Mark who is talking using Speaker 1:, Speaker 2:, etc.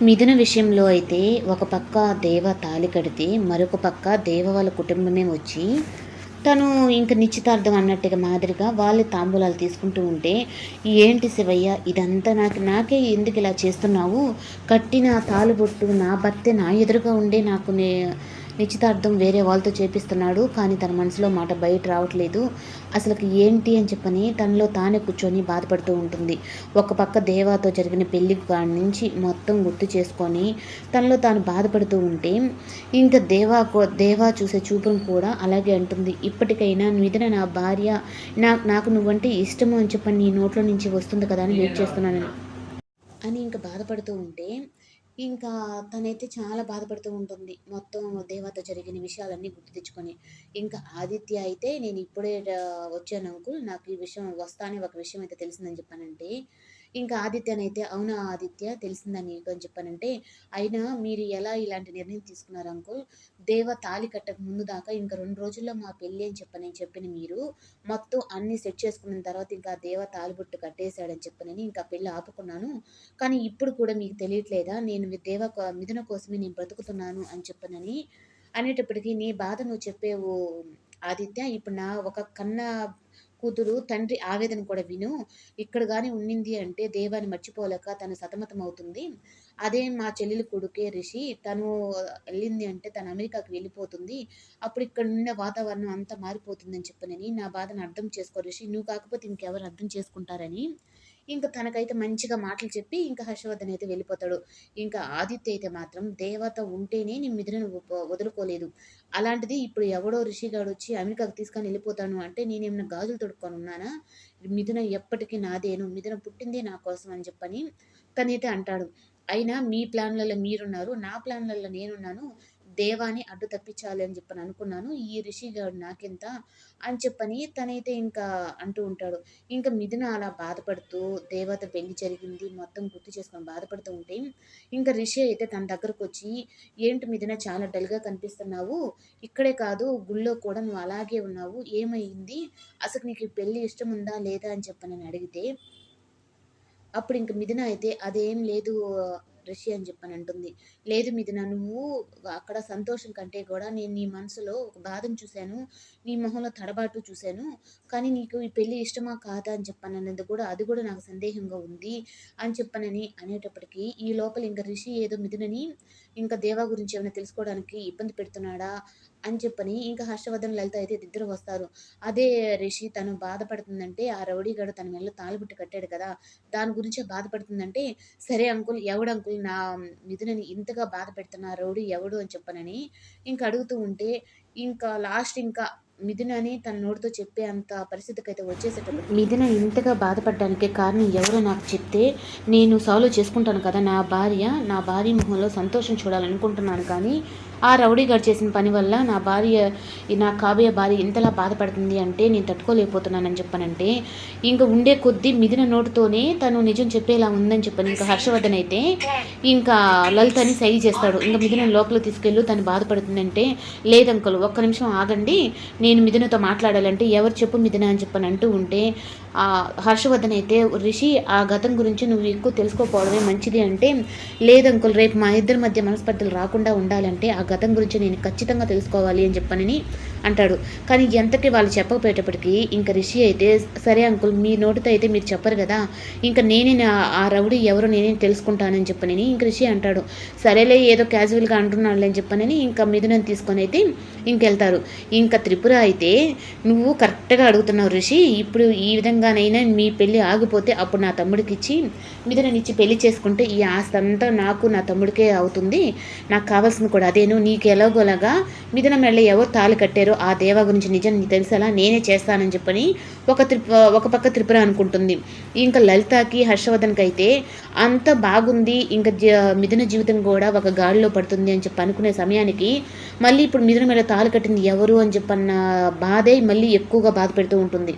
Speaker 1: మిథున విషయంలో అయితే ఒక పక్క దేవ తాళి కడితే మరొక పక్క దేవ వాళ్ళ కుటుంబమే వచ్చి తను ఇంక నిశ్చితార్థం అన్నట్టుగా మాదిరిగా వాళ్ళే తాంబూలాలు తీసుకుంటూ ఉంటే ఏంటి శివయ్య ఇదంతా నాకు నాకే ఎందుకు ఇలా చేస్తున్నావు? కట్టిన తాలుబొట్టు నా భర్తే నా ఎదురుగా ఉండే నాకు నే నిశ్చితార్థం వేరే వాళ్ళతో చేపిస్తున్నాడు కానీ తన మనసులో మాట బయట రావట్లేదు. అసలుకి ఏంటి అని చెప్పని తనలో తానే కూర్చొని బాధపడుతూ ఉంటుంది. ఒక పక్క దేవాతో జరిగిన పెళ్ళి కాడి నుంచి మొత్తం గుర్తు చేసుకొని తనలో తాను బాధపడుతూ ఉంటే ఇంకా దేవా దేవా చూసే చూపును కూడా అలాగే అంటుంది. ఇప్పటికైనా మిథున నా భార్య నాకు నువ్వంటే ఇష్టము అని చెప్పని నీ నోట్లో నుంచి వస్తుంది కదా అని వెయిట్ చేస్తున్నాను అని ఇంకా బాధపడుతూ ఉంటే ఇంకా తనైతే చాలా బాధపడుతూ ఉంటుంది. మొత్తం దేవత జరిగిన విషయాలన్నీ గుర్తు తెచ్చుకొని. ఇంకా ఆదిత్య అయితే నేను ఇప్పుడే వచ్చాను అంకుల్. నాకు ఈ విషయం వస్తానే ఒక విషయం అయితే తెలిసిందని చెప్పానంటే ఇంకా ఆదిత్యనైతే అవునా ఆదిత్య? తెలిసిందని నీకు అని చెప్పానంటే అయినా మీరు ఎలా ఇలాంటి నిర్ణయం తీసుకున్నారు అంకుల్? దేవ తాళి కట్టక ముందు దాకా ఇంకా రెండు రోజుల్లో మా పెళ్ళి అని చెప్పనని చెప్పిన మీరు మొత్తం అన్ని సెట్ చేసుకున్న తర్వాత ఇంకా దేవ తాలిబొట్టు కట్టేశాడని చెప్పనని ఇంకా పెళ్ళి ఆపుకున్నాను. కానీ ఇప్పుడు కూడా మీకు తెలియట్లేదా? నేను దేవ కో- మిథున కోసమే నేను బ్రతుకుతున్నాను అని చెప్పనని అనేటప్పటికీ నీ బాధ నువ్వు చెప్పేవు ఆదిత్య ఇప్పుడు నా ఒక కన్న కూతురు తండ్రి ఆవేదన కూడా విను. ఇక్కడ కానీ ఉండింది అంటే దేవాన్ని మర్చిపోలేక తను సతమతం అవుతుంది అదే మా చెల్లెలి కొడుకే రిషి. తను వెళ్ళింది అంటే తను అమెరికాకి వెళ్ళిపోతుంది. అప్పుడు ఇక్కడ ఉన్న వాతావరణం అంతా మారిపోతుందని చెప్పనని నా బాధను అర్థం చేసుకో రిషి. నువ్వు కాకపోతే ఇంకెవరు అర్థం చేసుకుంటారని ఇంకా తనకైతే మంచిగా మాటలు చెప్పి ఇంకా హర్షవర్ధన్ అయితే వెళ్ళిపోతాడు. ఇంకా ఆదిత్య అయితే మాత్రం దేవత ఉంటేనే నేను మిథునను వదులుకోలేదు. అలాంటిది ఇప్పుడు ఎవడో రిషిగాడు వచ్చి అమెరికాకు తీసుకొని వెళ్ళిపోతాను అంటే నేనేమైనా గాజులు తొడుక్కొని ఉన్నానా? మిథున ఎప్పటికీ నాదేను మిథున పుట్టిందే నా కోసం అని చెప్పని తనైతే అంటాడు. అయినా మీ ప్లాన్లలో మీరున్నారు నా ప్లాన్లలో నేనున్నాను. దేవాని అడ్డు తప్పించాలి అని చెప్పని అనుకున్నాను. ఈ రిషిగాడు నాకెంత అని చెప్పని తనైతే ఇంకా అంటూ ఉంటాడు. ఇంకా మిథున అలా బాధపడుతూ దేవత పెళ్ళి జరిగింది మొత్తం గుర్తు చేసుకొని బాధపడుతూ ఉంటే ఇంకా రిషి అయితే తన దగ్గరకు వచ్చి ఏంటి మిథున చాలా డల్గా కనిపిస్తున్నావు. ఇక్కడే కాదు గుళ్ళో కూడా నువ్వు అలాగే ఉన్నావు. ఏమైంది? అసలు నీకు ఈ ఇష్టం ఉందా లేదా? అని చెప్పని నేను అడిగితే అప్పుడు ఇంక మిథున అయితే అదేం లేదు రిషి అని చెప్పని అంటుంది. లేదు మిథున నువ్వు అక్కడ సంతోషం కంటే కూడా నేను నీ మనసులో ఒక బాధను చూశాను నీ మొహంలో తడబాటు చూశాను కానీ నీకు ఈ పెళ్ళి ఇష్టమా కాదా అని చెప్పాను అన్నది కూడా అది కూడా నాకు సందేహంగా ఉంది అని చెప్పనని అనేటప్పటికీ ఈ లోపల ఇంకా రిషి ఏదో మిథునని ఇంకా దేవా గురించి ఏమైనా తెలుసుకోవడానికి ఇబ్బంది పెడుతున్నాడా అని చెప్పని ఇంకా హర్షవర్ధన్ లలిత అయితే ఇద్దరు వస్తారు. అదే రిషి తను బాధపడుతుందంటే ఆ రౌడీగాడు తన మెల్ల తాలుబుట్టు కట్టాడు కదా దాని గురించే బాధపడుతుందంటే సరే అంకుల్ ఎవడు అంకుల్ నా మిథునని ఇంతగా బాధ పెడుతున్నా రౌడీ ఎవడు అని చెప్పనని ఇంకా అడుగుతూ ఉంటే ఇంకా లాస్ట్ ఇంకా మిథునని తన నోటితో చెప్పే అంత పరిస్థితికి అయితే వచ్చేసేటప్పుడు మిథున ఇంతగా బాధపడడానికి కారణం ఎవరో నాకు చెప్తే నేను సాల్వ్ చేసుకుంటాను కదా నా భార్య నా భార్య ముఖంలో సంతోషం చూడాలనుకుంటున్నాను కానీ ఆ రౌడీ గారు చేసిన పని వల్ల నా భార్య నా కాబోయే భార్య ఇంతలా బాధపడుతుంది అంటే నేను తట్టుకోలేకపోతున్నానని చెప్పనంటే ఇంకా ఉండే కొద్దీ మిగిలిన నోటితోనే తను నిజం చెప్పేలా ఉందని చెప్పాను ఇంకా హర్షవర్ధన్ అయితే ఇంకా లలితని సై చేస్తాడు. ఇంకా మిథున లోపల తీసుకెళ్ళు తను బాధపడుతుందంటే లేదంకలు ఒక్క నిమిషం ఆగండి నేను మిథునతో మాట్లాడాలంటే ఎవరు చెప్పు మిథున అని చెప్పని అంటూ ఉంటే ఆ హర్షవర్ధన్ అయితే రిషి ఆ గతం గురించి నువ్వు ఎక్కువ తెలుసుకోకపోవడమే మంచిది అంటే లేదంకుల్ రేపు మా ఇద్దరి మధ్య మనస్పర్ధలు రాకుండా ఉండాలంటే ఆ గతం గురించి నేను ఖచ్చితంగా తెలుసుకోవాలి అని చెప్పనని అంటాడు. కానీ ఎంతకి వాళ్ళు చెప్పకపోయేటప్పటికీ ఇంకా రిషి అయితే సరే అంకుల్ మీ నోటితో అయితే మీరు చెప్పరు కదా ఇంకా నేనే నా- ఆ రౌడీ ఎవరో నేనే తెలుసుకుంటానని చెప్పనని ఇంక రిషి అంటాడు. సరేలే ఏదో క్యాజువల్గా అంటున్నాడులే అని చెప్పనని ఇంకా మిథునని తీసుకొని అయితే ఇంకెళ్తారు ఇంకా త్రిపుర అయితే నువ్వు కరెక్ట్గా అడుగుతున్నావు రిషి ఇప్పుడు ఈ విధంగానైనా మీ పెళ్ళి ఆగిపోతే అప్పుడు నా తమ్ముడికి ఇచ్చి మిథుననిచ్చి పెళ్ళి చేసుకుంటే ఈ ఆస్తి అంతా నాకు నా తమ్ముడికే అవుతుంది. నాకు కావాల్సింది కూడా అదేను నీకు ఎలాగోలాగా మిథున మెళ్ళ ఎవరు తాళి కట్టారో ఆ దేవ గురించి నిజం నీకు తెలిసేలా నేనే చేస్తానని చెప్పని ఒక త్రిప ఒక పక్క త్రిపుర అనుకుంటుంది. ఇంకా లలితకి హర్షవర్ధన్కి అయితే అంత బాగుంది. ఇంకా మిథున జీవితం కూడా ఒక గాడిలో పడుతుంది అని చెప్పి అనుకునే సమయానికి మళ్ళీ ఇప్పుడు మిథున మీద తాళి కట్టింది ఎవరు అని చెప్పన్న బాధే మళ్ళీ ఎక్కువగా బాధ పెడుతూ ఉంటుంది.